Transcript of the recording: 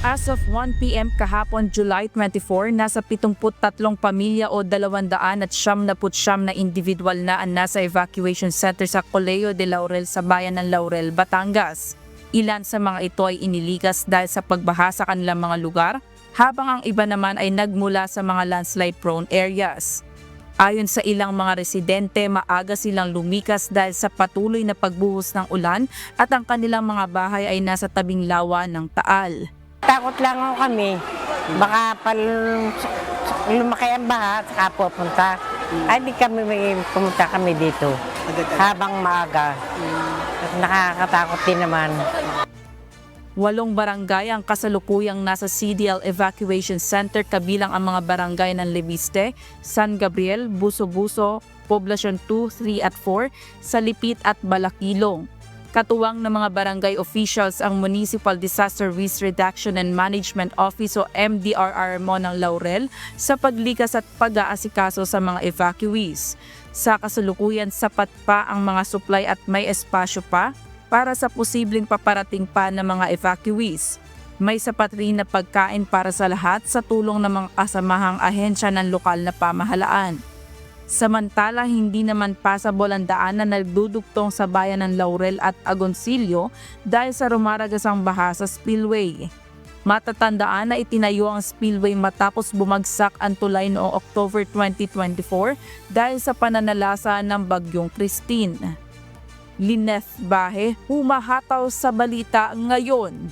As of 1pm kahapon July 24, nasa 73 pamilya o 200 at siyam na putsyam na individual na ang nasa evacuation center sa Colegio de Laurel sa bayan ng Laurel, Batangas. Ilan sa mga ito ay iniligas dahil sa pagbaha sa kanilang mga lugar, habang ang iba naman ay nagmula sa mga landslide-prone areas. Ayon sa ilang mga residente, maaga silang lumikas dahil sa patuloy na pagbuhos ng ulan at ang kanilang mga bahay ay nasa tabing lawa ng Taal. Takot lang ako kami. Baka pal lumaki ang baha, saka pupunta. Ay, di kami may pumunta kami dito. Habang maaga. At nakakatakot din naman. Walong barangay ang kasalukuyang nasa CDL Evacuation Center kabilang ang mga barangay ng Leviste, San Gabriel, Buso-Buso, Poblacion 2, 3 at 4, Salipit at Balakilong. Katuwang ng mga barangay officials ang Municipal Disaster Risk Reduction and Management Office o MDRRMO ng Laurel sa paglikas at pag-aasikaso sa mga evacuees. Sa kasalukuyan, sapat pa ang mga supply at may espasyo pa para sa posibleng paparating pa ng mga evacuees. May sapat rin na pagkain para sa lahat sa tulong ng mga kasamahang ahensya ng lokal na pamahalaan. Samantala, hindi naman pasable ang daan na nagdudugtong sa bayan ng Laurel at Agoncillo dahil sa rumaragasang baha sa spillway. Matatandaan na itinayo ang spillway matapos bumagsak ang tulay noong October 2024 dahil sa pananalasa ng bagyong Christine. Lineth Bahe, humahataw sa balita ngayon.